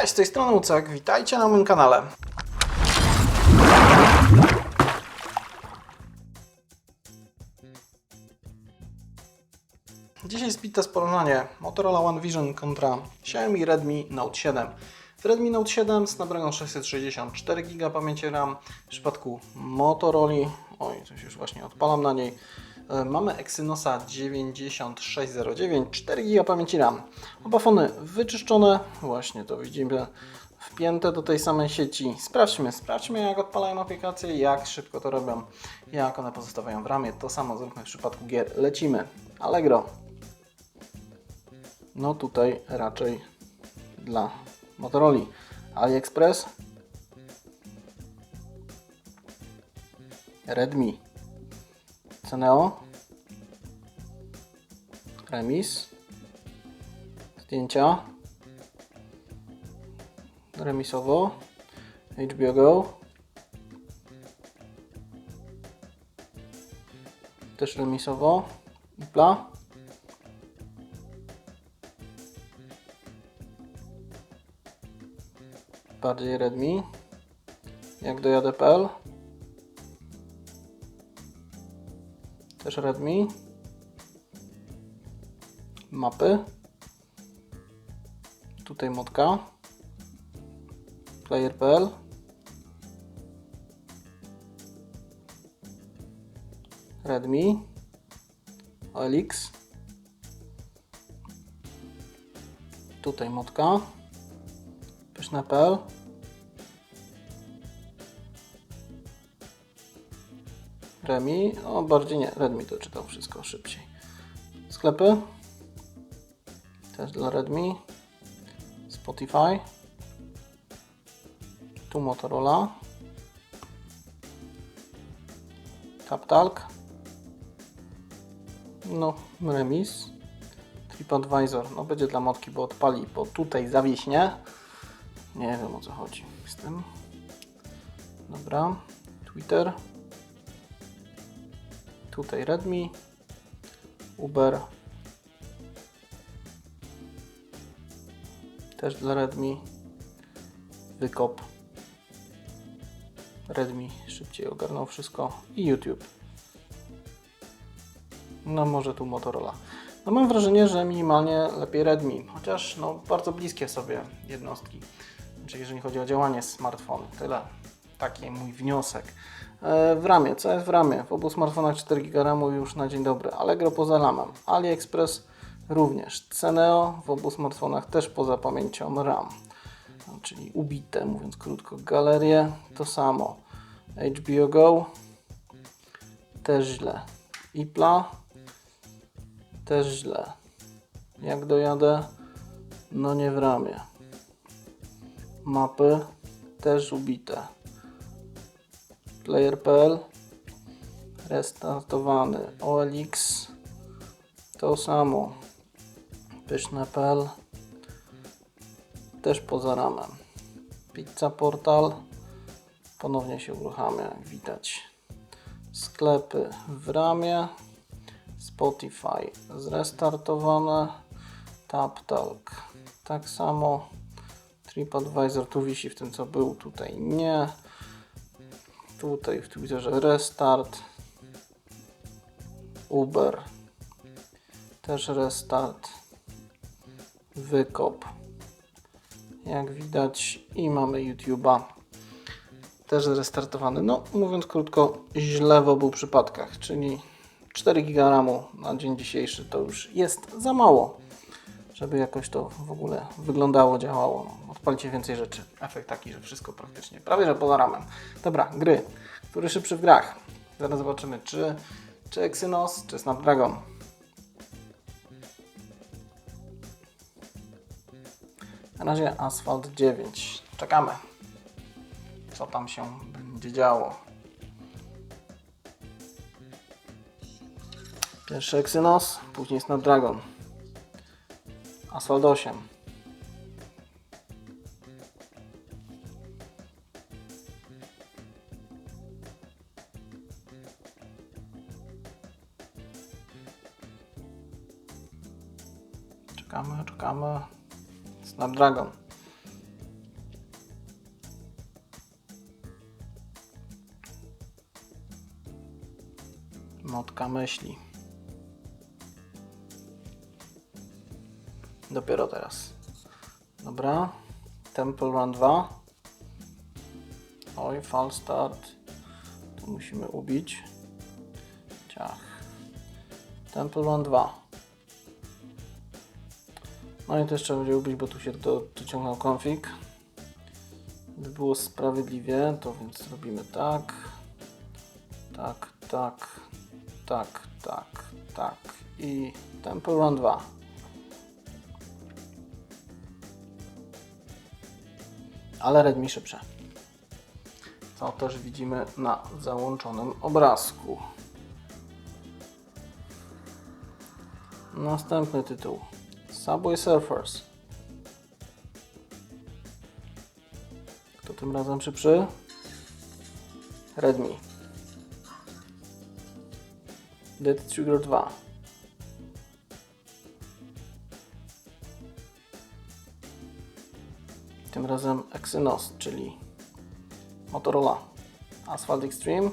Cześć, z tej strony Ucek, witajcie na moim kanale. Dzisiaj spite z porównanie Motorola One Vision kontra Xiaomi Redmi Note 7. W Redmi Note 7 Snapdragon 664 GB pamięci RAM. W przypadku Motorola, oj, coś już właśnie odpalam na niej, mamy Exynosa 9609, 4 GB pamięci RAM. Oba fony wyczyszczone, właśnie to widzimy wpięte do tej samej sieci. Sprawdźmy, sprawdźmy jak odpalają aplikacje, jak szybko to robią, jak one pozostawiają w ramie. To samo zróbmy w przypadku gier. Lecimy. Allegro. No tutaj raczej dla Motorola. AliExpress. Redmi. Ceneo. Remis. Zdjęcia. Remisowo. HBO Go. Też remisowo. Ipla. Bardziej Redmi. Jak dojadę.pl. Też Redmi. Mapy. Tutaj motka. Player.pl. Redmi. OLX. Tutaj motka. Pyszne.pl. Remi, o bardziej nie, Redmi to czytał wszystko szybciej. Sklepy. Też dla Redmi. Spotify. Tu Motorola. TapTalk. No, remis. TripAdvisor. No będzie dla motki, bo odpali, bo tutaj zawiśnie. Nie wiem o co chodzi z tym. Dobra. Twitter. Tutaj Redmi. Uber. Też dla Redmi. Wykop. Redmi szybciej ogarnął wszystko. I YouTube. No może tu Motorola. No mam wrażenie, że minimalnie lepiej Redmi, chociaż no bardzo bliskie sobie jednostki. Znaczy jeżeli chodzi o działanie smartfonu. Tyle. Taki mój wniosek. E, W ramie, co jest w ramie? W obu smartfonach 4 GB RAMu już na dzień dobry. Allegro poza ramem. AliExpress również. Ceneo w obu smartfonach też poza pamięcią RAM. Czyli ubite, mówiąc krótko. Galerie to samo. HBO Go też źle. Ipla też źle. Jak dojadę? No nie w ramie. Mapy też ubite. Player.pl restartowany. OLX to samo. Pyszne.pl też poza ramem. Pizza Portal ponownie się uruchamia, jak widać. Sklepy w ramie. Spotify zrestartowane. TapTalk tak samo. TripAdvisor tu wisi w tym co był, tutaj nie. Tutaj w Twitterze restart. Uber też restart. Wykop. Jak widać i mamy YouTube'a też zrestartowany. No, mówiąc krótko, źle w obu przypadkach, czyli 4 GB RAMu na dzień dzisiejszy to już jest za mało, żeby jakoś to w ogóle wyglądało, działało. Odpalicie więcej rzeczy. Efekt taki, że wszystko praktycznie prawie że poza ramem. Dobra, gry. Który szybszy w grach? Zaraz zobaczymy, czy, czy Exynos, czy Snapdragon. Na razie Asphalt 9. Czekamy, co tam się będzie działo. Pierwszy Exynos, później Snapdragon. Asphalt 8. czekamy, czekamy. Snapdragon. Motka myśli. Dopiero teraz. Dobra. Temple Run 2. Oj, fal start. Tu musimy ubić. Ciach. Temple Run 2. No i też trzeba będzie ubić, bo tu się do, dociągnął config. By było sprawiedliwie, to więc robimy tak. Tak, tak, tak, tak, tak. I Temple Run 2. Ale Redmi szybsze. Co też widzimy na załączonym obrazku. Następny tytuł. Subway Surfers. Kto tym razem szybszy? Redmi. Dead Trigger 2. Tym razem Exynos, czyli Motorola Asphalt Extreme.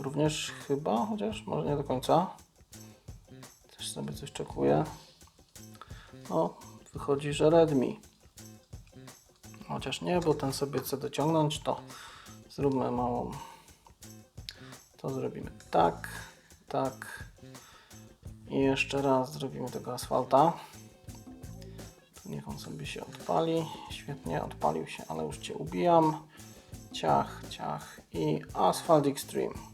Również chyba, chociaż może nie do końca. Też sobie coś czekuję. No, wychodzi, że Redmi. Chociaż nie, bo ten sobie chce dociągnąć, to zróbmy małą. To zrobimy tak, tak. I jeszcze raz zrobimy tego asfalta. Niech on sobie się odpali. Świetnie, odpalił się, ale już Cię ubijam. Ciach, ciach i Asphalt Extreme.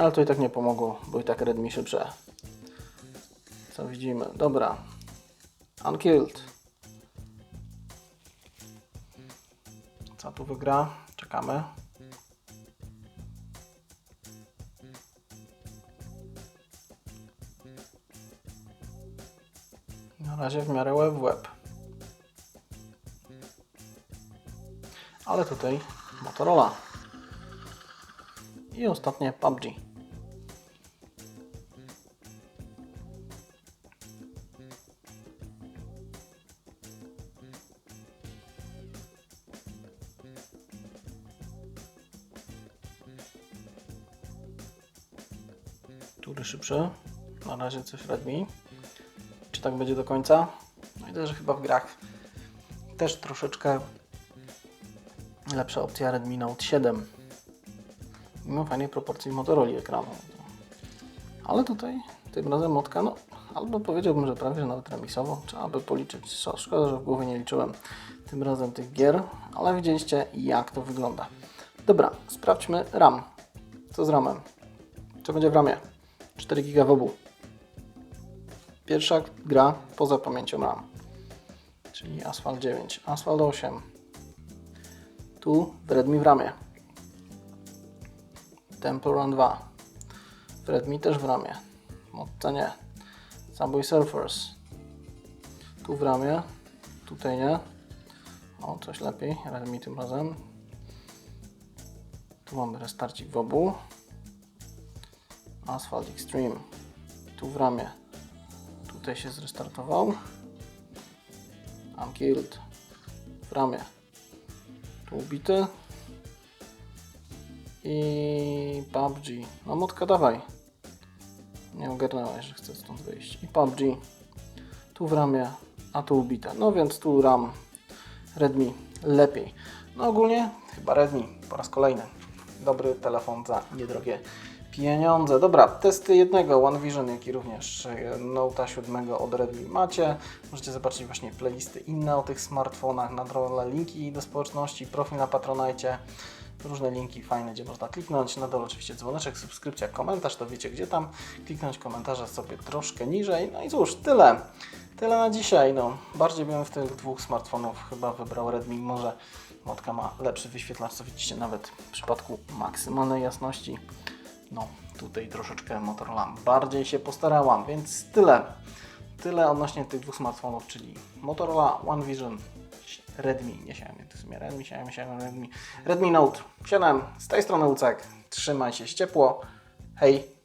Ale to i tak nie pomogło, bo i tak Redmi szybsze. Co widzimy? Dobra. Unkilled. Co tu wygra? Czekamy. Na razie w miarę łeb w łeb. Ale tutaj Motorola. I ostatnie PUBG. Który szybszy? Na razie coś Redmi. Czy tak będzie do końca? No i też chyba w grach też troszeczkę lepsza opcja Redmi Note 7. Mimo fajnej proporcji Motorola ekranu. Ale tutaj tym razem motka, no albo powiedziałbym, że prawie że nawet remisowo. Trzeba by policzyć. Szkoda, że w głowie nie liczyłem tym razem tych gier, ale widzieliście jak to wygląda. Dobra, sprawdźmy RAM. Co z RAMem? Co będzie w RAMie? 4 GB w obu. Pierwsza gra poza pamięcią RAM, czyli Asphalt 9, Asphalt 8. Tu w Redmi w ramie. Temple Run 2. W Redmi też w ramie. Modce nie. Subway Surfers. Tu w ramie. Tutaj nie. O, coś lepiej. Redmi tym razem. Tu mamy restarcik w obu. Asphalt Extreme. Tu w ramie. Tutaj się zrestartował. Unkilled. W ramie. Tu ubity. I PUBG. No motka dawaj. Nie ogarnęłaś, że chcę stąd wyjść. I PUBG. Tu w ramie, a tu ubite. No więc tu RAM Redmi lepiej. No ogólnie chyba Redmi po raz kolejny. Dobry telefon za niedrogie pieniądze. Dobra, testy jednego One Vision, jak i również e, Note'a 7 od Redmi macie. Możecie zobaczyć właśnie playlisty inne o tych smartfonach, na dole linki do społeczności, profil na Patronite, różne linki fajne, gdzie można kliknąć. Na dole oczywiście dzwoneczek, subskrypcja, komentarz, to wiecie gdzie tam. Kliknąć komentarze sobie troszkę niżej. No i cóż, tyle. Tyle na dzisiaj. No, bardziej bym w tych dwóch smartfonów chyba wybrał Redmi. Może Motka ma lepszy wyświetlacz, co widzicie nawet w przypadku maksymalnej jasności. No, tutaj troszeczkę Motorola bardziej się postarałam, więc tyle. Tyle odnośnie tych dwóch smartfonów, czyli Motorola One Vision, Redmi, nie Xiaomi, to w sumie Redmi, Xiaomi, Xiaomi, Redmi, Redmi Note 7. Z tej strony Łucek, trzymaj się ciepło, hej!